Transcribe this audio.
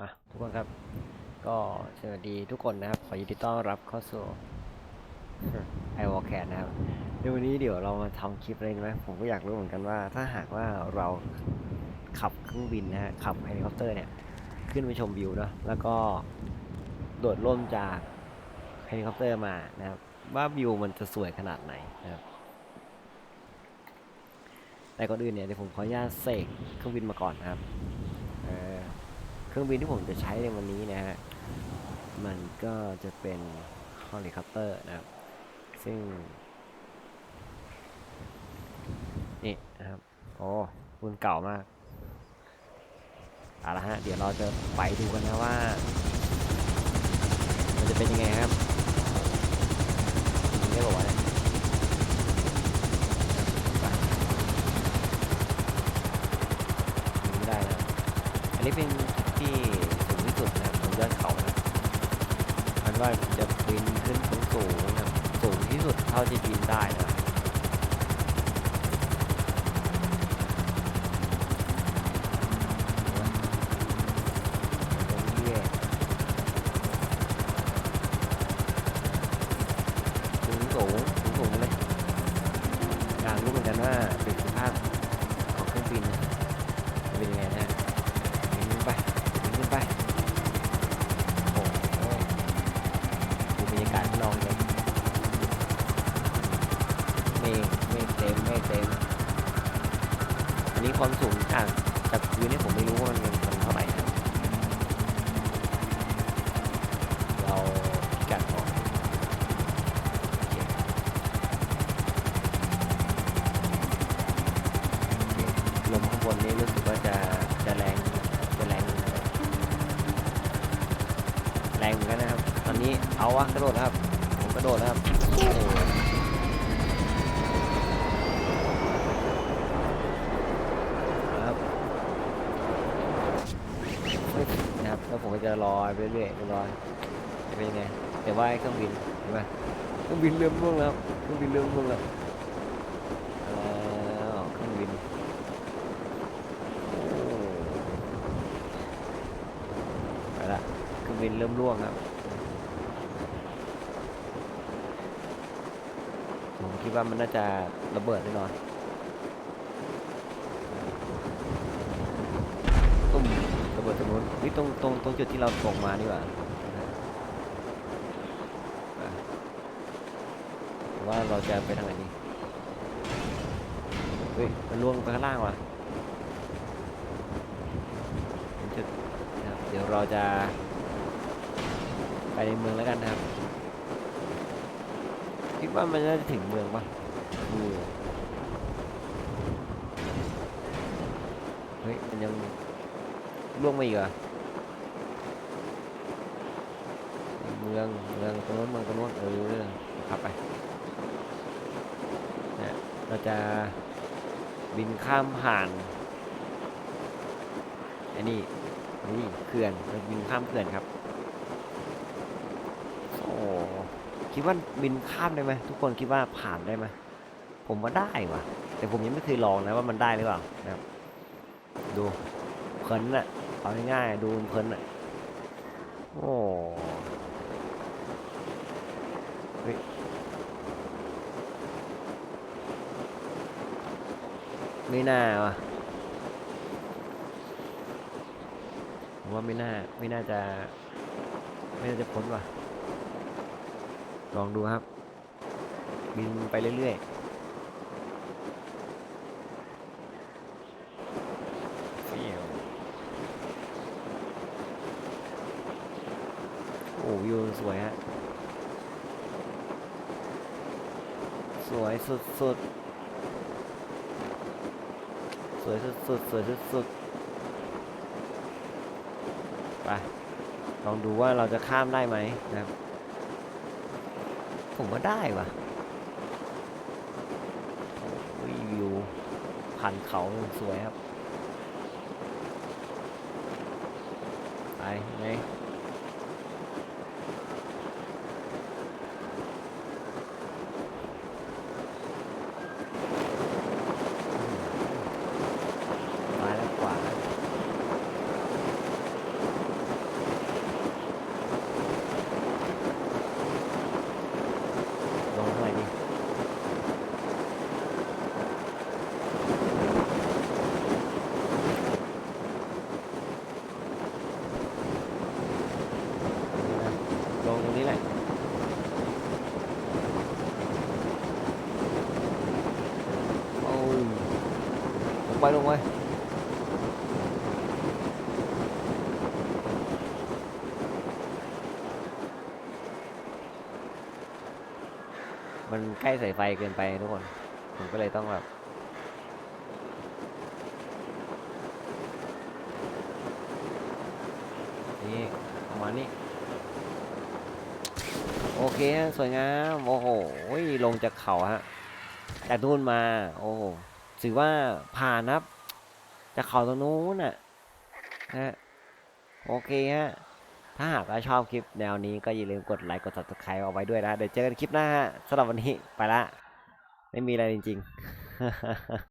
อะทุกคนครับ ก็สวัสดีทุกคนนะครับ ขอยินดีต้อนรับเข้าสู่ไอวอลแคทนะครับในวันนี้เดี๋ยวเรามาทำคลิปอะไรกันไหมผมก็อยากรู้เหมือนกันว่า ถ้าหากว่าเราขับเครื่องบินนะฮะขับเฮลิคอปเตอร์เนี่ย ขึ้นไปชมวิวเนาะแล้วก็โดดร่มจากเฮลิคอปเตอร์มานะครับ ว่าวิวมันจะสวยขนาดไหนนะครับแต่ก่อนอื่นเนี่ยเดี๋ยวผมขออนุญาตเสกเครื่องบินมาก่อนนะครับ เครื่องบินที่ผมจะใช้ในวันนี้นะฮะ มันก็จะเป็นเฮลิคอปเตอร์นะครับ ซึ่ง นี่นะครับ โอ้รุ่นเก่ามากเอาละฮะ เดี๋ยวเราจะไปดูกันนะว่า มันจะเป็นยังไงครับยิงได้บอกว่าวะเนี่ยไปยิงไม่ได้นะอันนี้เป็นจุดที่สูงที่สุดนะครับบนยอดเขานะ่าจะบินขึ้นสูงสูงๆนะครับสูงที่สุดเท่าที่บินได้นะบนที่สูงสูงสูงสูงเลยอยากรู้เหมือนกันว่าประสิทธิภาพของเครื่องบิน ต็มเมฆเต็ม อันนี้ความสูงจากจากพื้นเนี่ยผมไม่รู้ว่ามันมันเท่าไหร่นะเราพิกัดออเคโอเคลมข้างบนนี้รู้สึกว่าจะจะแรงจะแรงแรงเหมือนกันนะครับ ตอนนี้เอาวะกระโดดนะครับ ผมกระโดดนะครับโอ้โหครับเฮ้ย นะล้วผมก็จะรอไปเรื่อยๆรอจะเป็นยังไงแต่ว่าไอ้เครื่องบินเห็นไหมเครื่องบินเริ่มร่วงแล้วเครื่องบินเริ่มร่วงแล้วแล้วเครื่องบินไปละเครื่องบินเริ่มร่วงครับผมคิดว่ามันน่าจะระเบิดแน่นอนตุ้มระเบิด ตรงนู้นนี่ตรงตรงตรงจุดที่เราตกมานี่ว่าว่าเราจะไปทางไหนดีเฮ้ยมันล่วงไปข้างล่างว่ะเป็นจุดนะครับเดี๋ยวเราจะไปในเมืองแล้วกันนะครับ คิดว่ามันน่าจะถึงเมืองปะดูเฮ้ยมันยัง ล่วงมาอีกเหรอเมืองเมืองตรงโน้นเมืองตรงโน้นเออขับไปเนี่ยเราจะบินข้ามผ่านไอ้นี่นี่เขื่อนเราบินข้ามเขื่อนครับโอ้คิดว่าบินข้ามได้ไหมทุกคนคิดว่าผ่านได้ไหมผมว่าได้ว่ะ แต่ผมยังไม่เคยลองนะว่ามันได้หรือเปล่านะครับ ดูเพลินอะ เอาง่ายๆดูเพลินอะโอ้ไม่น่าวะผมว่าไม่น่าไม่น่าจะ ไม่น่าจะพ้นว่ะ ลองดูครับ บินไปเรื่อยๆฟิวโอ้วิวสวยฮะ สวยสุดสุดสวยสุดสุดสวยสุดสุดไปลองดูว่าเราจะข้ามได้ไหมนะครับ ผมว่าได้ว่ะโอ้ยวิวผ่านเขาสวยครับ ไปไงซ้ายและขวา ไปลงไปมันใกล้สายไฟเกินไปทุกคน ผมก็เลยต้องแบบนี่ประมาณนี้ โอเคสวยงาม โอ้โห ลงจากเขาฮะ จากนู่นมา โอ้โห ถือว่าผ่านครับจากเขาตรงนู้นน่ะนะฮะโอเคฮะถ้าหากว่าชอบคลิปแนวนี้ก็อย่าลืมกดไลค์กด subscribe เอาไว้ด้วยนะ เดี๋ยวเจอกันคลิปหน้าฮะสำหรับวันนี้ไปละ ไม่มีอะไรจริง ๆ